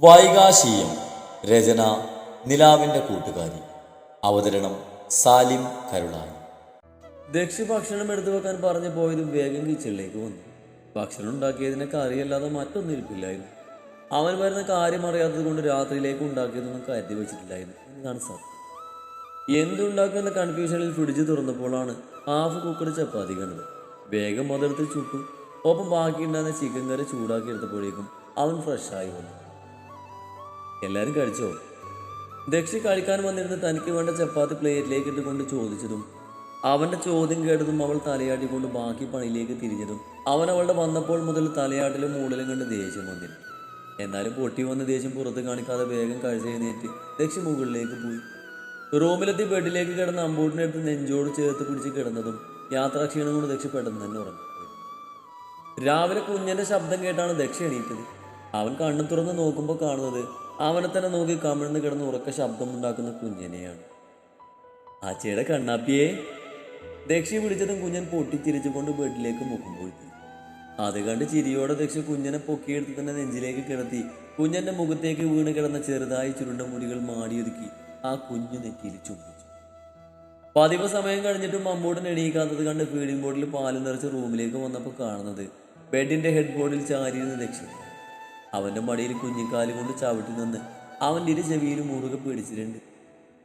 വൈകാശീയം രചന നിലാവിന്റെ കൂട്ടുകാരി. അവതരണം സാലിം കരുളായി. ദക്ഷി ഭക്ഷണം എടുത്തു വെക്കാൻ പറഞ്ഞു പോയതും വേഗം കിച്ചണിലേക്ക് വന്നു. ഭക്ഷണം ഉണ്ടാക്കിയതിനെ കറിയല്ലാതെ മറ്റൊന്നും ഇരിപ്പില്ലായിരുന്നു. അവൻ വരുന്ന കാര്യം അറിയാത്തത് കൊണ്ട് രാത്രിയിലേക്ക് ഉണ്ടാക്കിയതൊന്നും കരുതി വെച്ചിട്ടില്ലായിരുന്നു എന്നാണ് സത്യം. എന്തുണ്ടാക്കുന്ന കൺഫ്യൂഷനിൽ ഫ്രിഡ്ജ് തുറന്നപ്പോഴാണ് ഹാഫ് കുക്കർ ചപ്പാത്തി കണ്ടത്. വേഗം അതെടുത്ത് ചുട്ടു. ഒപ്പം ബാക്കിയുണ്ടായിരുന്ന ചിക്കൻ കറി ചൂടാക്കി എടുത്തപ്പോഴേക്കും അവൻ ഫ്രഷായി വന്നു. എല്ലാവരും കഴിച്ചോ? ദക്ഷി കഴിക്കാൻ വന്നിരുന്ന് തനിക്ക് വേണ്ട ചപ്പാത്തി പ്ലേറ്റിലേക്ക് ഇട്ടുകൊണ്ട് ചോദിച്ചതും അവന്റെ ചോദ്യം കേട്ടതും അവൾ തലയാട്ടിക്കൊണ്ട് ബാക്കി പണിയിലേക്ക് തിരിഞ്ഞതും അവൻ അവളുടെ വന്നപ്പോൾ മുതൽ തലയാട്ടിലും മൂടലും കണ്ട് ദേഷ്യം വന്നിരുന്നു എന്നാലും പൊട്ടി വന്ന ദേഷ്യം പുറത്ത് കാണിക്കാതെ വേഗം കഴിച്ചെഴുന്നേറ്റ് ദക്ഷി മുകളിലേക്ക് പോയി. റൂമിലെത്തി ബെഡിലേക്ക് കിടന്ന അമ്പൂട്ടിനെടുത്ത് നെഞ്ചോട് ചേർത്ത് പിടിച്ച് കിടന്നതും യാത്രാ ക്ഷീണം കൊണ്ട് ദക്ഷി പെട്ടെന്ന് തന്നെ ഉറങ്ങി. രാവിലെ കുഞ്ഞന്റെ ശബ്ദം കേട്ടാണ് ദക്ഷി എണീറ്റത്. അവൻ കണ്ണു തുറന്ന് നോക്കുമ്പോൾ കാണുന്നത് അവനെ തന്നെ നോക്കി കമിഴ്ന്ന് കിടന്ന് ഉറക്ക ശബ്ദമുണ്ടാക്കുന്ന കുഞ്ഞനെയാണ്. ആച്ചയുടെ കണ്ണാപ്പിയെ ദക്ഷി പിടിച്ചതും കുഞ്ഞൻ പൊട്ടിച്ചിരിച്ചുകൊണ്ട് ബെഡിലേക്ക് മുഖം പൊഴുത്തി അത് കണ്ട് ചിരിയോടെ ദക്ഷ കുഞ്ഞനെ പൊക്കിയെടുത്ത് തന്നെ നെഞ്ചിലേക്ക് കിടത്തി കുഞ്ഞന്റെ മുഖത്തേക്ക് വീണ് കിടന്ന ചെറുതായി ചുരുണ്ട മുടികൾ മാടിയൊതുക്കി ആ കുഞ്ഞു നെറ്റിയിൽ ചുംബിച്ചു. പതിവ് സമയം കഴിഞ്ഞിട്ടും മമ്മൂടൻ എണീക്കാത്തത് കണ്ട് ഫീഡിംഗ് ബോർഡിൽ പാൽ നിറച്ച് റൂമിലേക്ക് വന്നപ്പോൾ കാണുന്നത് ബെഡിന്റെ ഹെഡ് ബോർഡിൽ ചാരിയിരുന്ന ദക്ഷിണ. അവന്റെ മടിയിൽ കുഞ്ഞിക്കാലി കൊണ്ട് ചവിട്ടി നിന്ന് അവന്റെ ഇരു ചെവിയിൽ മുറുകെ പിടിച്ചിട്ടുണ്ട്.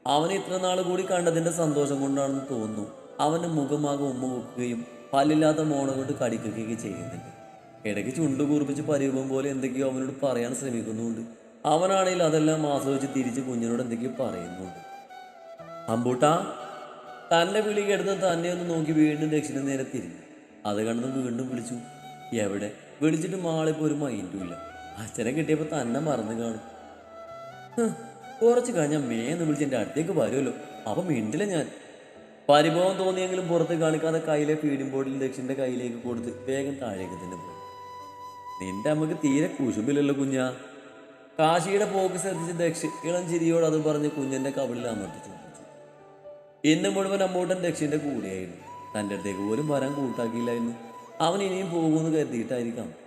അവനെ ഇത്ര നാൾ കൂടി കണ്ടതിന്റെ സന്തോഷം കൊണ്ടാണെന്ന് തോന്നുന്നു. അവന്റെ മുഖമാകെ ഉമ്മ വെക്കുകയും പല്ലില്ലാത്ത മോണ കൊണ്ട് കടിക്കുകയൊക്കെ ചെയ്യുന്നുണ്ട്. ഇടയ്ക്ക് ചുണ്ടു കൂർപ്പിച്ച് പരിപം പോലെ എന്തൊക്കെയോ അവനോട് പറയാൻ ശ്രമിക്കുന്നുണ്ട്. അവനാണെങ്കിൽ അതെല്ലാം ആസ്വദിച്ച് തിരിച്ച് കുഞ്ഞിനോട് എന്തൊക്കെയോ പറയുന്നുണ്ട്. അമ്പൂട്ടാ തന്റെ വിളി കിടന്ന് തന്നെ ഒന്ന് നോക്കി വീണ്ടും ദക്ഷിണ നേരെ തിരിഞ്ഞു. അത് കണ്ടത് വീണ്ടും വിളിച്ചു. എവിടെ? വിളിച്ചിട്ട് മാളിപ്പോ ഒരു മൈൻഡും ഇല്ല. അച്ഛനെ കിട്ടിയപ്പോ തന്നെ മറന്നു കാണും. കുറച്ച് കഴിഞ്ഞാൽ മേന്ന് വിളിച്ച് എന്റെ അടുത്തേക്ക് വരുമല്ലോ. അപ്പൊ മിണ്ടില്ല ഞാൻ. പരിഭവം തോന്നിയെങ്കിലും പുറത്ത് കാണിക്കാതെ കയ്യിലെ ഫീഡിംഗ് ബോർഡിൽ ദക്ഷിന്റെ കയ്യിലേക്ക് കൊടുത്ത് വേഗം താഴേക്ക് തന്നെ പോയി. നിന്റെ അമ്മയ്ക്ക് തീരെ കുശുമ്പില്ലല്ലോ കുഞ്ഞാ. കാശിയുടെ പോക്ക് ശ്രദ്ധിച്ച് ദക്ഷി ഇളം ചിരിയോട് അത് പറഞ്ഞ് കുഞ്ഞന്റെ കവിളിൽ അമർത്തിച്ചു ഇന്ന് മുഴുവൻ അമ്മൂട്ടൻ ദക്ഷിന്റെ കൂടെയായിരുന്നു. തന്റെ അടുത്തേക്ക് പോലും വരാൻ കൂട്ടാക്കിയില്ലായിരുന്നു. അവൻ ഇനിയും പോകുമെന്ന് കരുതിയിട്ടായിരിക്കാം.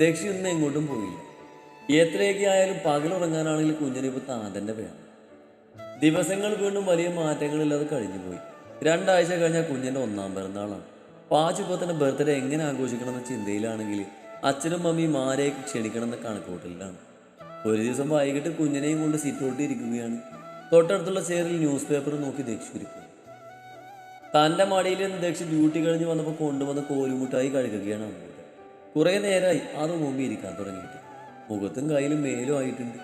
ദക്ഷി ഇന്ന് എങ്ങോട്ടും പോയില്ല. എത്രയൊക്കെ ആയാലും പകലുറങ്ങാനാണെങ്കിൽ കുഞ്ഞിനിപ്പോൾ താതന്റെ പേരാണ്. ദിവസങ്ങൾ വീണ്ടും വലിയ മാറ്റങ്ങളില്ലാതെ കഴിഞ്ഞു പോയി രണ്ടാഴ്ച കഴിഞ്ഞാൽ കുഞ്ഞിന്റെ ഒന്നാം പിറന്നാളാണ്. പാച്ചുപ്പത്തിന്റെ ബർത്ത്ഡേ എങ്ങനെ ആഘോഷിക്കണം എന്ന ചിന്തയിലാണെങ്കിൽ അച്ഛനും മമ്മിയും ആരെയൊക്കെ ക്ഷണിക്കണമെന്ന കണക്കൂട്ടലിലാണ്. ഒരു ദിവസം വൈകിട്ട് കുഞ്ഞിനെയും കൊണ്ട് സീറ്റോട്ടി ഇരിക്കുകയാണ്. തൊട്ടടുത്തുള്ള ചെയറിൽ ന്യൂസ് പേപ്പർ നോക്കി ദക്ഷിരിക്കും തന്റെ മടിയിൽ നിന്ന് ദക്ഷി ഡ്യൂട്ടി കഴിഞ്ഞ് വന്നപ്പോൾ കൊണ്ടുവന്ന കോലുമുട്ടായി കഴുകുകയാണ് അമ്മൂട്ട കുറേ നേരമായി അത് മുമ്പ് ഇരിക്കാൻ തുടങ്ങിയിട്ട്. മുഖത്തും കയ്യിലും മേലും ആയിട്ടുണ്ട്.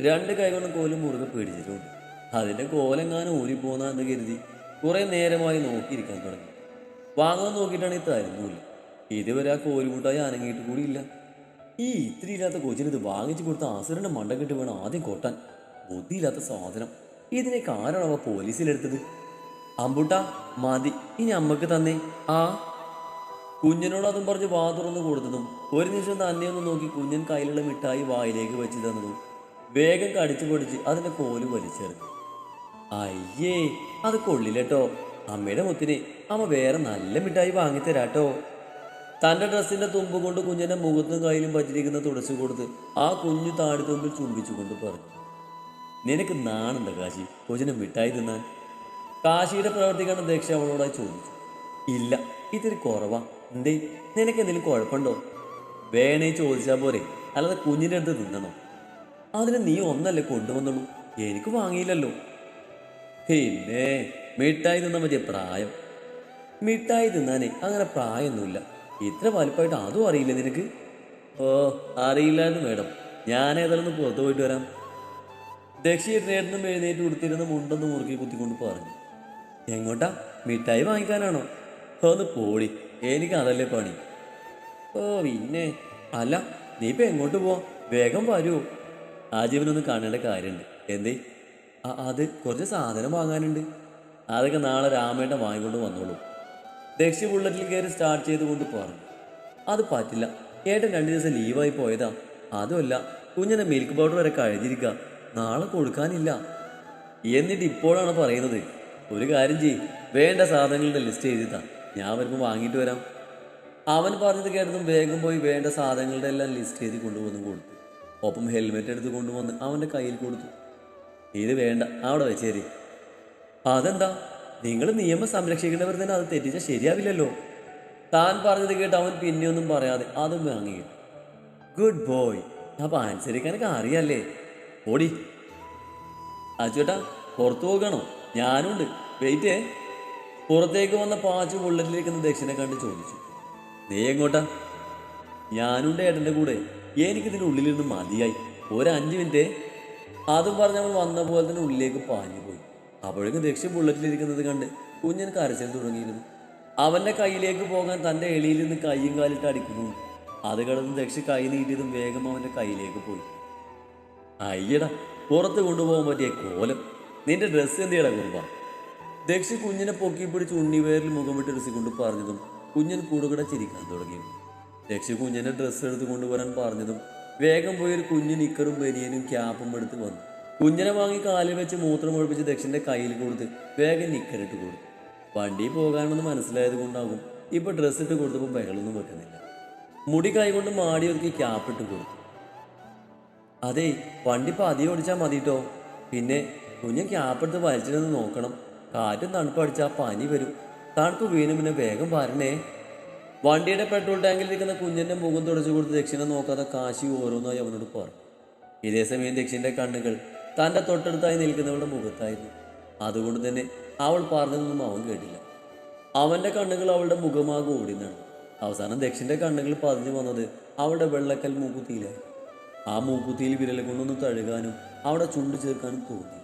രണ്ട് കൈകളും കോലും മുറുകെ പേടിച്ചിട്ടുണ്ട്. അതിന്റെ കോലെങ്ങാനും ഊരിപ്പോന്നാന്ന് കരുതി കുറേ നേരമായി നോക്കിയിരിക്കാൻ തുടങ്ങി. വാങ്ങാൻ നോക്കിയിട്ടാണെങ്കിൽ തരുന്നില്ല ഇതുവരെ ആ കോലുമുട്ടായി അനങ്ങിയിട്ട് കൂടിയില്ല ഈ ഇത്തിരി ഇല്ലാത്ത കൊച്ചിന് ഇത് വാങ്ങിച്ചു കൊടുത്ത ആസുരന്റെ മണ്ടം കെട്ട് വേണം ആദ്യം കൊട്ടാൻ. ബുദ്ധിയില്ലാത്ത സാധനം. ഇതിനെ ആരാണ് പോലീസിലെടുത്തത്. അമ്പുട്ട മതി. ഇനി അമ്മയ്ക്ക് തന്നെ. ആ കുഞ്ഞിനോട് അതും പറഞ്ഞ് വാ തുറന്ന് കൊടുത്തതും ഒരു നിമിഷം തന്നെ ഒന്ന് നോക്കി കുഞ്ഞൻ കയ്യിലുള്ള മിഠായി വായിലേക്ക് വെച്ച് തന്നതും വേഗം കടിച്ചു പൊടിച്ച് അതിന്റെ കോൽ വലിച്ചെറുത്തു അയ്യേ അത് കൊള്ളില്ലട്ടോ. അമ്മയുടെ മുത്തിന് അമ്മ വേറെ നല്ല മിഠായി വാങ്ങിത്തരാട്ടോ. തന്റെ ഡ്രസ്സിന്റെ തുമ്പ് കൊണ്ട് കുഞ്ഞിന്റെ മുഖത്തും കയ്യിലും പറ്റിരിക്കുന്ന തുടച്ചു കൊടുത്ത് ആ കുഞ്ഞു താടിത്തുമ്പിൽ ചുംബിച്ചുകൊണ്ട് പറഞ്ഞു. നിനക്ക് നാണുണ്ട് കാശി? കൊച്ചിനെ മിഠായി തിന്നാൻ? കാശിയുടെ പ്രവർത്തി കണ്ട ദക്ഷ അവളോടായി ചോദിച്ചു. ഇല്ല ഇത്തിരി കുറവാ. എന്തേ? നിനക്ക് എന്തെങ്കിലും കുഴപ്പമുണ്ടോ? വേണേ ചോദിച്ചാൽ പോരെ. അല്ലാതെ കുഞ്ഞിന്റെ അടുത്ത് തിന്നണോ? അതിന് നീ ഒന്നല്ലേ കൊണ്ടുവന്നുള്ളൂ എനിക്ക് വാങ്ങിയില്ലല്ലോ. പിന്നെ മിഠായി തിന്നാൻ പറ്റിയ പ്രായം. മിഠായി തിന്നാനേ അങ്ങനെ പ്രായമൊന്നുമില്ല. ഇത്ര വലുപ്പമായിട്ട് അതും അറിയില്ല നിനക്ക്? ഓ അറിയില്ലായിരുന്നു മേഡം. ഞാൻ ഏതായാലും പുറത്തു പോയിട്ട് വരാം. ദക്ഷിണേട്ടനും എഴുന്നേറ്റ് കൊടുത്തിരുന്ന മുണ്ടൊന്ന് മുറുക്കി കുത്തിക്കൊണ്ട് പറഞ്ഞു. എങ്ങോട്ടാ? മിഠായി വാങ്ങിക്കാനാണോ? ഒന്ന് പോടി. എനിക്ക് അതല്ലേ പണി? ഓ പിന്നെ. അല്ല നീ ഇപ്പൊ എങ്ങോട്ട് പോവാ? വേഗം വരൂ. ആ ജീവനൊന്ന് കാണേണ്ട കാര്യമുണ്ട് എന്തേ? അത് കുറച്ച് സാധനം വാങ്ങാനുണ്ട്. അതൊക്കെ നാളെ രാമേട്ടൻ വാങ്ങിക്കൊണ്ട് വന്നോളൂ. ദക്ഷി ബുള്ളറ്റിൽ കയറി സ്റ്റാർട്ട് ചെയ്തുകൊണ്ട് പറഞ്ഞു അത് പറ്റില്ല. ഏട്ടൻ രണ്ട് ദിവസം ലീവായി പോയതാ. അതുമല്ല കുഞ്ഞിനെ മിൽക്ക് പൗഡർ വരെ കഴിഞ്ഞിരിക്കുക നാളെ കൊടുക്കാനില്ല. എന്നിട്ട് ഇപ്പോഴാണ് പറയുന്നത്. ഒരു കാര്യം ചെയ്യ്. വേണ്ട സാധനങ്ങളുടെ ലിസ്റ്റ് എഴുതിത്താ. ഞാൻ വരുമ്പോൾ വാങ്ങിയിട്ട് വരാം. അവൻ പറഞ്ഞത് കേട്ടതും വേഗം പോയി വേണ്ട സാധനങ്ങളുടെ എല്ലാം ലിസ്റ്റ് ചെയ്ത് കൊണ്ടുവന്നു കൊടുത്തു. ഒപ്പം ഹെൽമെറ്റ് എടുത്ത് കൊണ്ടുവന്ന് അവന്റെ കയ്യിൽ കൊടുത്തു. ഇത് വേണ്ട അവിടെ വെച്ചേരി അതെന്താ? നിങ്ങൾ നിയമം സംരക്ഷിക്കേണ്ടവർ തന്നെ അത് തെറ്റിച്ചാൽ ശരിയാവില്ലല്ലോ. താൻ പറഞ്ഞത് കേട്ട് അവൻ പിന്നെയൊന്നും പറയാതെ അതും വാങ്ങി. ഗുഡ് ബോയ് അപ്പൊ അനുസരിക്കാനൊക്കെ അറിയാല്ലേ? ഓടി. അച്ചുവേട്ടാ പുറത്തു പോകണോ? ഞാനുണ്ട്. വെയിറ്റേ പുറത്തേക്ക് വന്ന പാച്ചു ബുള്ളറ്റിലിരിക്കുന്ന ദക്ഷിണെ കണ്ട് ചോദിച്ചു. നീ എങ്ങോട്ടാ? ഞാനുണ്ട് ഏട്ടന്റെ കൂടെ. എനിക്കിതിന്റെ ഉള്ളിലിരുന്ന് മതിയായി. ഒരു അഞ്ച് മിനിറ്റ്. അതും പറഞ്ഞ് നമ്മൾ വന്ന പോലെ തന്നെ ഉള്ളിലേക്ക് പാഞ്ഞു പോയി. അപ്പോഴേക്കും ദക്ഷി ബുള്ളറ്റിലിരിക്കുന്നത് കണ്ട് കുഞ്ഞൻ കരച്ചിൽ തുടങ്ങിയിരുന്നു. അവന്റെ കയ്യിലേക്ക് പോകാൻ തന്റെ എളിയിൽ നിന്ന് കൈയും കാലിട്ട് അടിക്കുന്നു. അത് കിടന്ന് ദക്ഷി കൈ നീട്ടിയതും വേഗം അവന്റെ കയ്യിലേക്ക് പോയി. അയ്യടാ പുറത്ത് കൊണ്ടുപോകാൻ പറ്റിയ കോലം. നിന്റെ ഡ്രസ്സ് എന്തിയടാ കുറുമ്പ ദക്ഷി കുഞ്ഞിനെ പൊക്കി പിടിച്ച് ഉണ്ണിവേരിൽ മുഖമിട്ട് കൊണ്ട് പറഞ്ഞതും കുഞ്ഞൻ കൂടുകൂടെ ചിരിക്കാൻ തുടങ്ങി. ദക്ഷി കുഞ്ഞിനെ ഡ്രസ്സ് എടുത്ത് കൊണ്ടുവരാൻ പറഞ്ഞതും വേഗം പോയി ഒരു കുഞ്ഞു നിക്കറും ബനിയനും ക്യാപ്പും എടുത്ത് വന്നു. കുഞ്ഞിനെ വാങ്ങി കാലിൽ വെച്ച് മൂത്രം ഒഴിപ്പിച്ച് ദക്ഷിന്റെ കയ്യിൽ കൊടുത്ത് വേഗം നിക്കറിട്ട് കൊടുത്തു. വണ്ടി പോകാനെന്ന് മനസ്സിലായത് കൊണ്ടാകും ഇപ്പൊ ഡ്രസ്സ് ഇട്ട് കൊടുത്തപ്പോൾ ബഹളൊന്നും വെക്കുന്നില്ല. മുടി കൈകൊണ്ട് മാടി ഒതുക്കി ക്യാപ്പ് ഇട്ട് കൊടുത്തു. അതെ വണ്ടി പതിയെ ഓടിച്ചാൽ മതി കേട്ടോ പിന്നെ കുഞ്ഞൻ ക്യാപ്പെടുത്ത് വലിച്ചിരുന്ന് നോക്കണം. കാറ്റും തണുപ്പ് അടിച്ചാൽ പനി വരും. തണുപ്പ് വീണ് പിന്നെ വേഗം വരണേ. വണ്ടിയുടെ പെട്രോൾ ടാങ്കിൽ ഇരിക്കുന്ന കുഞ്ഞിന്റെ മുഖം തുടച്ചു കൊടുത്ത് ദക്ഷിണ നോക്കാതെ കാശി ഓരോന്നായി അവനോട് പറഞ്ഞു. ഇതേ സമയം ദക്ഷിന്റെ കണ്ണുകൾ തന്റെ തൊട്ടടുത്തായി നിൽക്കുന്നവളുടെ മുഖത്തായിരുന്നു. അതുകൊണ്ട് തന്നെ അവൾ പറഞ്ഞതൊന്നും അവൻ കേട്ടില്ല. അവന്റെ കണ്ണുകൾ അവളുടെ മുഖമാകെ ഓടിനാണ് അവസാനം ദക്ഷിന്റെ കണ്ണുകൾ പതിഞ്ഞു വന്നത് അവളുടെ വെള്ളക്കൽ മൂക്കുത്തിയിലായി. ആ മൂക്കുത്തിയിൽ വിരൽ കൊണ്ടൊന്ന് തഴുകാനും അവിടെ ചുണ്ടു ചേർക്കാനും തോന്നി.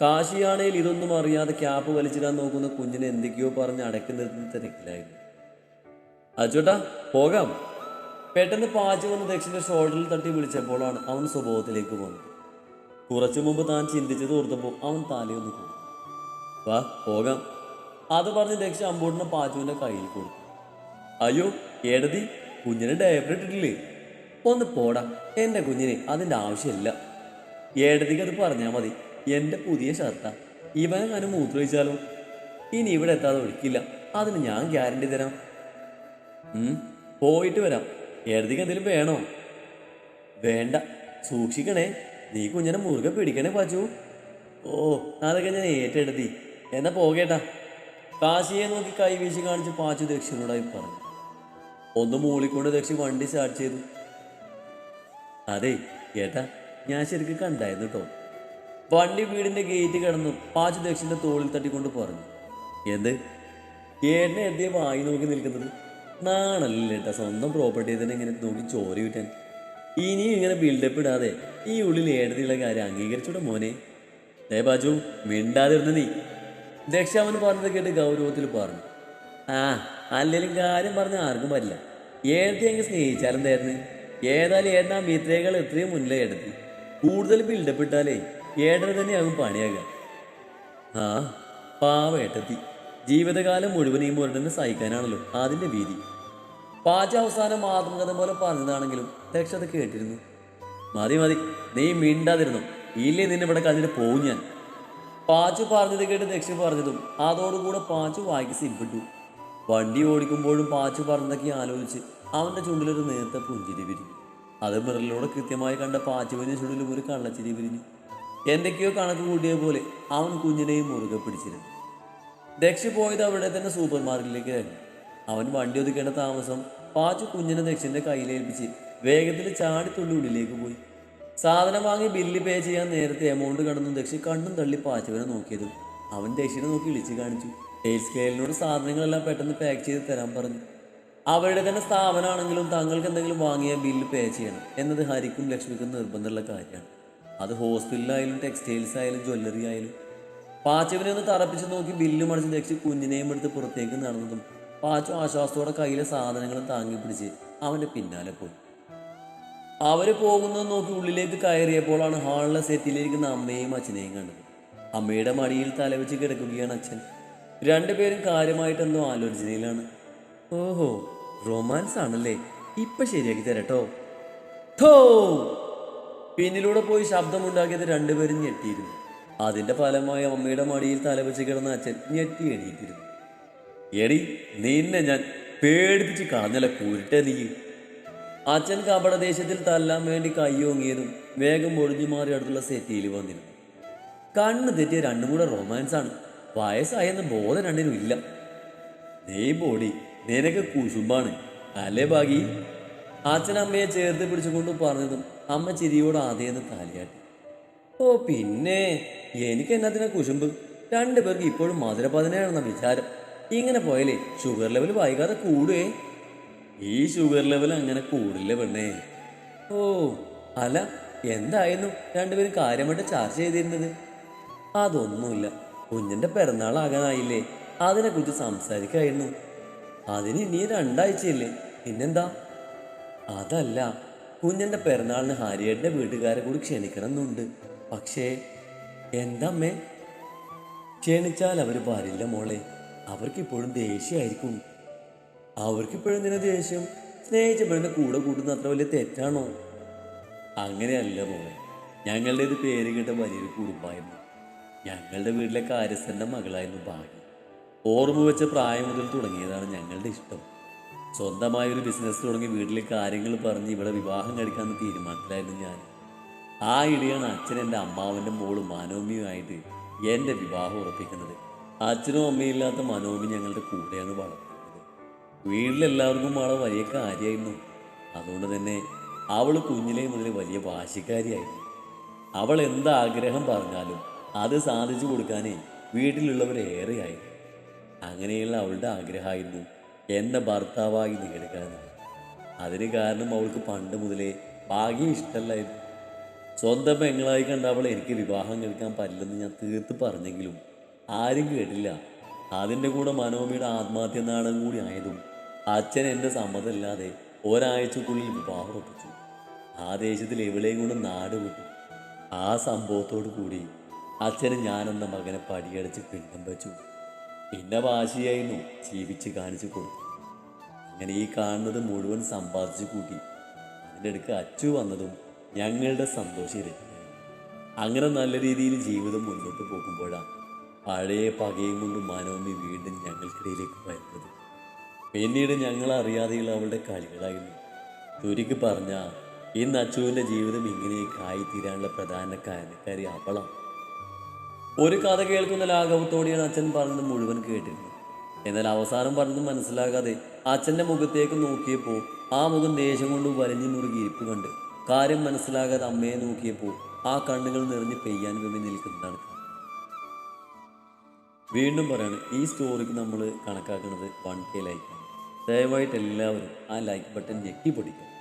കാശിയാണേൽ ഇതൊന്നും അറിയാതെ ക്യാപ്പ് വലിച്ചിടാൻ നോക്കുന്ന കുഞ്ഞിനെ എന്തൊക്കെയോ പറഞ്ഞ് അടക്കി നിർത്തുന്ന തിരക്കിലായിരുന്നു. അച്ചോട്ടാ പോകാം. പെട്ടെന്ന് പാച്ചു വന്ന് ദക്ഷിന്റെ ഷോൾഡറിൽ തട്ടി വിളിച്ചപ്പോഴാണ് അവൻ സ്വഭാവത്തിലേക്ക് വന്നത്. കുറച്ചു മുമ്പ് താൻ ചിന്തിച്ചത് ഓർത്തപ്പോൾ അവൻ തലയൊന്ന് കൊടുത്തു വാ പോകാം. അത് പറഞ്ഞ് ദക്ഷ അമ്പൂട്ടിനെ പാച്ചുവിന്റെ കയ്യിൽ കൊടുത്തു. അയ്യോ ഏടതി കുഞ്ഞിനെ ഡയപ്പർ ഇട്ടിട്ടില്ലേ? ഒന്ന് പോടാ എന്റെ കുഞ്ഞിനെ അതിന്റെ ആവശ്യമില്ല. ഏടതിക്ക് അത് പറഞ്ഞാൽ മതി. എന്റെ പുതിയ ഷർട്ടാ. ഇവനെ മൂത്രമൊഴിച്ചാലോ ഇനി ഇവിടെ എത്താതെ ഒഴിക്കില്ല അതിന് ഞാൻ ഗ്യാരണ്ടി തരാം. പോയിട്ട് വരാം. എഴുതിക്ക് എന്തെങ്കിലും വേണോ? വേണ്ട. സൂക്ഷിക്കണേ. നീ കുഞ്ഞിനെ മുറുകെ പിടിക്കണേ പാച്ചു. ഓ അതൊക്കെ ഞാൻ ഏറ്റെടുത്തി. എന്നാ പോകേട്ടാ. കാശിയെ നോക്കി കൈ വീശി കാണിച്ച് പാച്ചു ദക്ഷിണോടായി പറഞ്ഞു. ഒന്ന് മൂളിക്കൊണ്ട് ദക്ഷി വണ്ടി സ്റ്റാർട്ട് ചെയ്തു. അതെ ഏട്ടാ ഞാൻ ശരിക്കും കണ്ടായിരുന്നു കേട്ടോ വണ്ടി വീടിന്റെ ഗേറ്റ് കിടന്നു പാച്ചു ദക്ഷിന്റെ തോളിൽ തട്ടിക്കൊണ്ട് പറഞ്ഞു. എന്ത്? ഏട്ടനെ എന്തേ വായി നോക്കി നിൽക്കുന്നത്? നാണല്ലേ ഏട്ടാ സ്വന്തം പ്രോപ്പർട്ടി തന്നെ ഇങ്ങനെ നോക്കി ചോര വിട്ടാൻ ഇനിയും ഇങ്ങനെ ബിൽഡപ്പ് ഇടാതെ ഈ ഉള്ളിൽ ഏടത്തിയുള്ള കാര്യം അംഗീകരിച്ചൂടെ മോനെ? ഏ ബാജു മിണ്ടാതിരുന്ന നീ. ദക്ഷ അവൻ പറഞ്ഞത് കേട്ട് ഗൗരവത്തിൽ പറഞ്ഞു. ആ അല്ലെങ്കിലും കാര്യം പറഞ്ഞ ആർക്കും പറ്റില്ല. ഏടത്തി അങ്ങ് സ്നേഹിച്ചാലെന്തായിരുന്നു? ഏതായാലും ഏട്ടൻ മിത്രേകൾ എത്രയും മുന്നിലേ എടുത്തി കൂടുതൽ ബിൽഡപ്പ് ഇട്ടാലേ ഏടനെ തന്നെയാകും പണിയാകുക ആ പാവ ഏട്ടത്തി ജീവിതകാലം മുഴുവൻ ഈ മുരടനെ സഹിക്കാനാണല്ലോ അതിന്റെ ഭീതി പാച അവസാനം ആത്മകഥ പോലെ പറഞ്ഞതാണെങ്കിലും അത് കേട്ടിരുന്നു. മതി മതി. നീ മിണ്ടാതിരുന്നു. ഇല്ലേ നിന്നെ ഇവിടെ കളഞ്ഞിട്ട് പോകും ഞാൻ. പാച്ചു പറഞ്ഞത് കേട്ട് ദക്ഷ പറഞ്ഞതും അതോടുകൂടെ പാച്ചു വായിക്ക് സിപ്പിട്ടു വണ്ടി ഓടിക്കുമ്പോഴും പാച്ചു പറഞ്ഞതൊക്കെ ആലോചിച്ച് അവന്റെ ചുണ്ടിലൊരു നേരത്തെ പുഞ്ചിരി വിരിഞ്ഞു. അത് മിറലിലൂടെ കൃത്യമായി കണ്ട പാച്ചുവിന്റെ ചുണ്ടിലും ഒരു കള്ളച്ചിരി വിരിഞ്ഞു. എന്തൊക്കെയോ കണക്ക് കൂട്ടിയ പോലെ അവൻ കുഞ്ഞിനെയും മുറുകെ പിടിച്ചിരുന്നു. ദക്ഷ പോയത് അവിടെ തന്നെ സൂപ്പർ മാർക്കറ്റിലേക്കായിരുന്നു അവൻ വണ്ടി ഒതുക്കേണ്ട താമസം പാച്ചു കുഞ്ഞിനെ ദക്ഷിന്റെ കയ്യിലേൽപ്പിച്ച് വേഗത്തിൽ ചാടിത്തുള്ളി ഉള്ളിലേക്ക് പോയി. സാധനം വാങ്ങി ബില്ല് പേ ചെയ്യാൻ നേരത്തെ എമൗണ്ട് കടന്നു ദക്ഷി കണ്ണും തള്ളി പാച്ചവനെ നോക്കിയതും അവൻ ദക്ഷിനെ നോക്കി ഇളിച്ച് കാണിച്ചു. സെയിൽസ് സ്കെയിലിനോട് സാധനങ്ങളെല്ലാം പെട്ടെന്ന് പാക്ക് ചെയ്ത് തരാൻ പറഞ്ഞു. അവരുടെ തന്നെ സ്ഥാപനമാണെങ്കിലും തങ്ങൾക്ക് എന്തെങ്കിലും വാങ്ങിയാൽ ബില്ല് പേ ചെയ്യണം എന്നത് ഹരിക്കും ലക്ഷ്മിക്കും നിർബന്ധമുള്ള കാര്യമാണ്. അത് ഹോസ്പിറ്റലായാലും ടെക്സ്റ്റൈൽസ് ആയാലും ജ്വല്ലറി ആയാലും. പാച്ചവിനെ ഒന്ന് തറപ്പിച്ച് നോക്കി ബില്ല് മടിച്ച് ദക്ഷി കുഞ്ഞിനെയും എടുത്ത് പുറത്തേക്ക് നടന്നതും പാച്ചു ആശ്വാസത്തോടെ കയ്യിലെ സാധനങ്ങളും താങ്ങി പിടിച്ച് അവന്റെ പിന്നാലെ പോയി. അവർ പോകുന്നത് നോക്കി ഉള്ളിലേക്ക് കയറിയപ്പോഴാണ് ഹാളിലെ സെറ്റിലിരിക്കുന്ന അമ്മയും അച്ഛനെയും കണ്ടത്. അമ്മയുടെ മടിയിൽ തലവെച്ച് കിടക്കുകയാണ് അച്ഛൻ. രണ്ടുപേരും കാര്യമായിട്ടെന്തോ ആലോചനയിലാണ് ഓഹോ റൊമാൻസ് ആണല്ലേ? ഇപ്പൊ ശരിയാക്കി തരട്ടോ. ഥോ പിന്നിലൂടെ പോയി ശബ്ദമുണ്ടാക്കിയത് രണ്ടുപേരും ഞെട്ടിയിരുന്നു. അതിന്റെ ഫലമായി അമ്മയുടെ മടിയിൽ തലവെച്ച് കിടന്ന അച്ഛൻ ഞെട്ടി എണീറ്റിരുന്നു. എടി നിന്നെ ഞാൻ പേടിപ്പിച്ച് കളഞ്ഞല്ല കൂരിട്ട നീ? അച്ഛൻ കപടദേശത്തിൽ തല്ലാൻ വേണ്ടി കയ്യോങ്ങിയതും വേഗം ഒഴിഞ്ഞു മാറി അടുത്തുള്ള സെറ്റിയിൽ വന്നിരുന്നു. കണ്ണ് തെറ്റിയ രണ്ടും കൂടെ റൊമാൻസ് ആണ്. വയസ്സായെന്ന ബോധം രണ്ടിനും ഇല്ല. നീ ബോഡി നിനക്ക് കുശുമ്പാണ്. അല്ലേ ബാഗി അച്ഛനമ്മയെ ചേർത്ത് പിടിച്ചുകൊണ്ട് പറഞ്ഞതും അമ്മ ചിരിയോട് ആദ്യം താലിയാട്ടി. ഓ പിന്നെ. എനിക്ക് അതിനെ കുശുമ്പ്? രണ്ടു പേർക്ക് ഇപ്പോഴും മധുരപതിനാണെന്ന വിചാരം. ഇങ്ങനെ പോയാലേ ഷുഗർ ലെവൽ വൈകാതെ കൂടുവേ? ഈ ഷുഗർ ലെവൽ അങ്ങനെ കൂടില്ല പെണ്ണേ. ഓ അല്ല. എന്തായിരുന്നു രണ്ടുപേരും കാര്യമായിട്ട് ചർച്ച ചെയ്തിരുന്നത്? അതൊന്നുമില്ല. കുഞ്ഞിന്റെ പിറന്നാളാകാനായില്ലേ അതിനെക്കുറിച്ച് സംസാരിക്കായിരുന്നു. അതിന് ഇനി രണ്ടാഴ്ചയില്ലേ. പിന്നെന്താ? അതല്ല. കുഞ്ഞിന്റെ പിറന്നാളിന് ഹാരിയേട്ടന്റെ വീട്ടുകാരെ കൂടി ക്ഷണിക്കണം എന്നുണ്ട് പക്ഷേ എന്താമ്മേ? ക്ഷണിച്ചാൽ അവർ വരില്ല മോളെ. അവർക്കിപ്പോഴും ദേഷ്യമായിരിക്കും. അവർക്കിപ്പോഴും എന്തിനാ ദേഷ്യം? സ്നേഹിച്ച പെണ്ണിന്റെ കൂടെ കൂട്ടുന്ന അത്ര വലിയ തെറ്റാണോ? അങ്ങനെയല്ല മോളെ. ഞങ്ങളുടെ ഇത് പേര് കേട്ട വലിയൊരു കുടുംബമായിരുന്നു. ഞങ്ങളുടെ വീട്ടിലെ കാര്യസ്ഥന്റെ മകളായിരുന്നു ഭാഗ്യം. ഓർമ്മ വെച്ച പ്രായം മുതൽ തുടങ്ങിയതാണ് ഞങ്ങളുടെ ഇഷ്ടം. സ്വന്തമായ ഒരു ബിസിനസ് തുടങ്ങി വീട്ടിലെ കാര്യങ്ങൾ പറഞ്ഞ് ഇവിടെ വിവാഹം കഴിക്കാമെന്ന് തീരുമാനത്തിലായിരുന്നു ഞാൻ. ആ ഇടിയാണ് അച്ഛൻ എന്റെ അമ്മാവന്റെ മോളും മനോമിയുമായിട്ട് എന്റെ വിവാഹം ഉറപ്പിക്കുന്നത്. അച്ഛനും അമ്മയില്ലാത്ത മനോമി ഞങ്ങളുടെ കൂടെയാണ് വളർത്തുന്നത്. വീട്ടിലെല്ലാവർക്കും അവളെ വലിയ കാര്യമായിരുന്നു. അതുകൊണ്ട് തന്നെ അവൾ കുഞ്ഞിലേ മുതൽ വലിയ വാശിക്കാരിയായിരുന്നു. അവൾ എന്താഗ്രഹം പറഞ്ഞാലും അത് സാധിച്ചു കൊടുക്കാനേ വീട്ടിലുള്ളവരേറെയായിരുന്നു. അങ്ങനെയുള്ള അവളുടെ ആഗ്രഹമായിരുന്നു എന്നെ ഭർത്താവായി നേടുകയെന്ന് അതിന് കാരണം അവൾക്ക് പണ്ട് മുതലേ ഭാഗ്യം ഇഷ്ടമല്ലായിരുന്നു. സ്വന്തം പെങ്ങളായി കണ്ട അവൾ എനിക്ക് വിവാഹം കഴിക്കാൻ പറ്റില്ലെന്ന് ഞാൻ തീർത്ത് പറഞ്ഞെങ്കിലും ആരും കേട്ടില്ല. അതിന്റെ കൂടെ മനോമിയുടെ ആത്മഹത്യ നാടകം കൂടി ആയതും അച്ഛൻ എന്റെ സമ്മതമില്ലാതെ ഒരാഴ്ചക്കുള്ളിൽ വിവാഹം ഒപ്പിച്ചു ആ ദേശത്തിൽ എവിടെയും കൊണ്ട് നാട് വിട്ടു. ആ സംഭവത്തോടു കൂടി അച്ഛന് ഞാനെന്ന മകനെ പടിയടച്ച് പിണ്ടം വെച്ചു. പിന്നെ വാശിയായിരുന്നു. ജീവിച്ച് കാണിച്ചു കൊടുത്തു അങ്ങനെ ഈ കാണുന്നത് മുഴുവൻ സമ്പാദിച്ചു കൂട്ടി. അതിന്റെ അടുക്ക് അച്ചു വന്നതും ഞങ്ങളുടെ സന്തോഷം ഇരട്ടിയായി അങ്ങനെ നല്ല രീതിയിൽ ജീവിതം മുന്നോട്ട് പോകുമ്പോഴാണ് പഴയ പകയും കൊണ്ട് മനോമി വീണ്ടും ഞങ്ങൾക്കിടയിലേക്ക് വരുന്നത്. പിന്നീട് ഞങ്ങൾ അറിയാതെയുള്ള അവളുടെ കളികളായിരുന്നു. ചുരുക്കി പറഞ്ഞ ഇന്ന് അച്ചുവിന്റെ ജീവിതം ഇങ്ങനെയൊക്കെ ആയിത്തീരാനുള്ള പ്രധാന കാരണക്കാരി അവളാണ് ഒരു കഥ കേൾക്കുന്ന ലാഘവത്തോടെയാണ് അച്ഛൻ പറഞ്ഞത് മുഴുവൻ കേട്ടിരുന്നത്. എന്നാൽ അവസാനം പറഞ്ഞത് മനസ്സിലാകാതെ അച്ഛന്റെ മുഖത്തേക്ക് നോക്കിയപ്പോൾ ആ മുഖം ദേഷ്യം കൊണ്ട് വലിഞ്ഞു മുറുകി ഇരിപ്പ് കണ്ട്. കാര്യം മനസ്സിലാകാതെ അമ്മയെ നോക്കിയപ്പോൾ ആ കണ്ണുകൾ നിറഞ്ഞ് പെയ്യാൻ വേണ്ടി നിൽക്കുന്നതാണ്. വീണ്ടും പറയാണ് ഈ സ്റ്റോറിക്ക് നമ്മൾ കണക്കാക്കുന്നത് വൺ കെ ലൈക്കാണ് ദയവായിട്ട് എല്ലാവരും ആ ലൈക്ക് ബട്ടൺ ഞെക്കി പൊടിക്കും